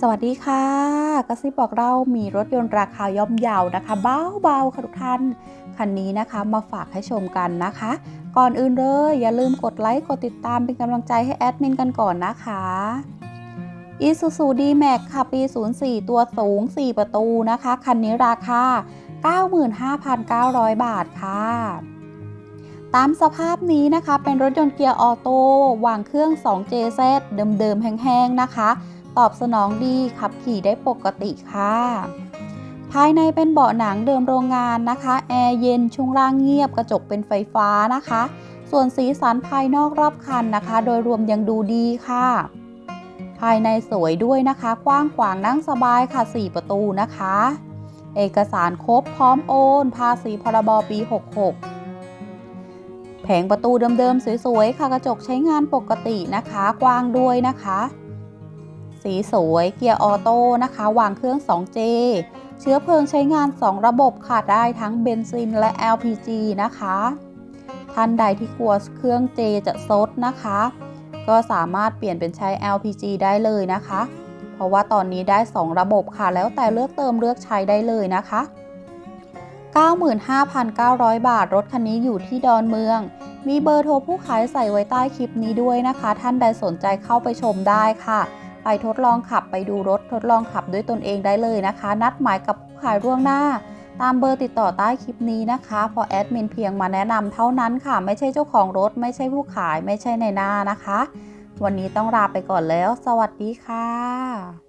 สวัสดีค่ะ กระซิบบอกเรามีรถยนต์ราคาย่อมเยาวนะคะเบาๆค่ะทุกท่าน คันนี้นะคะมาฝากให้ชมกันนะคะ ก่อนอื่นเลย อย่าลืมกดไลค์ กดติดตามเป็นกำลังใจให้แอดมินกันก่อนนะคะ Isuzu D-Max ค่ะ ปี 04 ตัวสูง 4 ประตูนะคะ คันนี้ราคา 95,900 บาทค่ะตามสภาพนี้นะคะเป็นรถยนต์เกียร์ออโต้วางเครื่อง 2JZ เดิมๆแห้งๆนะคะ ตอบสนองดีขับขี่ได้ปกติค่ะ ภายในเป็นเบาะหนังเดิมโรงงานนะคะ แอร์เย็นช่วงล่างเงียบกระจกเป็นไฟฟ้านะคะ ส่วนสีสันภายนอกรอบคันนะคะ โดยรวมยังดูดีค่ะ ภายในสวยด้วยนะคะ กว้างขวางนั่งสบายค่ะ 4 ประตูนะคะ เอกสารครบพร้อมโอน ภาษีพรบปี 66แผงประตูเดิมๆ สวยๆ ค่ะกระจกใช้งานปกตินะคะ กว้างด้วยนะคะ สีสวย เกียร์ออโต้นะคะ วางเครื่อง 2J เชื้อเพลิงใช้งาน 2 ระบบค่ะได้ทั้งเบนซินและ LPG นะคะ ท่านใดที่กลัวเครื่อง J จะซดนะคะ ก็สามารถเปลี่ยนเป็นใช้ LPG ได้เลยนะคะ เพราะว่าตอนนี้ได้ 2 ระบบค่ะ แล้วแต่เลือกเติมเลือกใช้ได้เลยนะคะ 95,900 บาท รถคันนี้อยู่ที่ดอนเมือง มีเบอร์โทรผู้ขายใส่ไว้ใต้คลิปนี้ด้วยนะคะ ท่านใดสนใจเข้าไปชมได้ค่ะ ไปทดลองขับไปดูรถทดลองขับด้วยตนเองได้เลยนะคะ นัดหมายกับผู้ขายร่วงหน้า ตามเบอร์ติดต่อใต้คลิปนี้นะคะพอแอดมินเพียงมาแนะนำเท่านั้นค่ะ ไม่ใช่เจ้าของรถ ไม่ใช่ผู้ขาย ไม่ใช่ในหน้านะคะ วันนี้ต้องลาไปก่อนแล้ว สวัสดีค่ะ